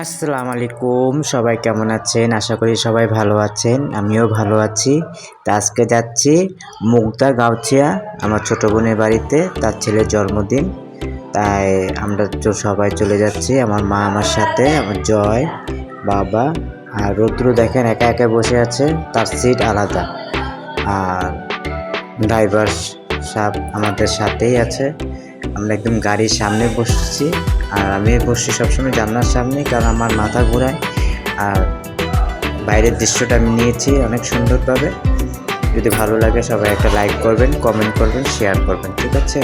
আসসালামু আলাইকুম সবাই কেমন আছেন? আশা করি সবাই ভালো আছেন, আমিও ভালো আছি। তা আজকে যাচ্ছি মুগদা গাউছিয়া, আমার ছোটো বোনের বাড়িতে, তার ছেলের জন্মদিন। তাই আমরা তো সবাই চলে যাচ্ছি, আমার মা আমার সাথে, আমার জয়, বাবা আর রৌদ্র দেখেন একা একা বসে আছে, তার সিট আলাদা। আর ড্রাইভার সাহেব আমাদের সাথেই আছে। আমরা একদম গাড়ির সামনে বসছি। আর আমি বসছি সবসময় জানলার সামনে, কারণ আমার মাথা ঘোরায়। আর বাইরের দৃশ্যটা আমি নিয়েছি অনেক সুন্দরভাবে। যদি ভালো লাগে সবাই একটা লাইক করবেন কমেন্ট করবেন শেয়ার করবেন, ঠিক আছে?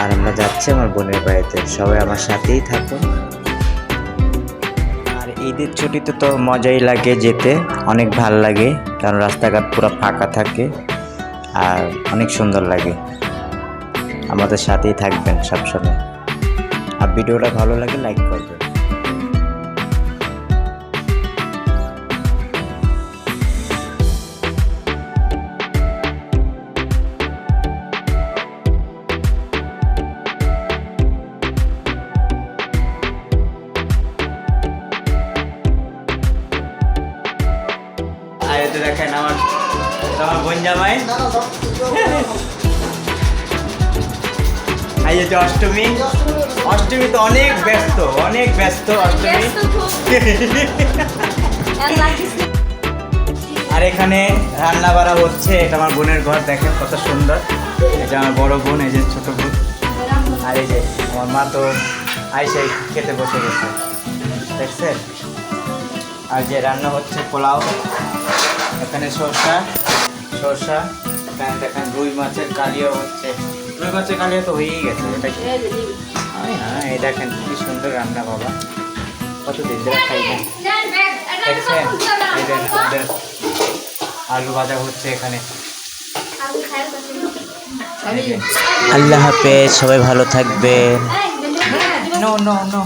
আর আমরা যাচ্ছি আমার বোনের বাড়িতে। সবাই আমার সাথেই থাকুন। আর ঈদের ছুটিতে তো মজাই লাগে যেতে, অনেক ভালো লাগে, কারণ রাস্তাঘাট পুরো ফাঁকা থাকে আর অনেক সুন্দর লাগে। আমাদের সাথেই থাকবেন সবসময়। আর ভিডিওটা ভালো লাগে লাইক করবেন দেখেন আমার আমার বোন জামাই। এই যে অষ্টমী। অষ্টমী তো অনেক ব্যস্ত অনেক ব্যস্ত অষ্টমী। আর এখানে রান্না বাড়া হচ্ছে এটা আমার বোনের ঘর দেখেন কত সুন্দর। যে আমার বড় বোন এই যে ছোট বোন। আর এই যে আমার মা তো আইসে খেতে বসে গেছে। দেখছেন? আর যে রান্না হচ্ছে পোলাও এখানে শসা শসা এখানে দেখেন রুই মাছের কালিও হচ্ছে। রুই মাছের কালিয়া তো হয়েই গেছে এটা হ্যাঁ এই দেখেন কি সুন্দর রান্না বাবা কত দিন ধরে খাই না দেখছেন এই সুন্দর আলু ভাজা হচ্ছে এখানে আল্লাহ হাফেজ সবাই ভালো থাকবেন নো নো নো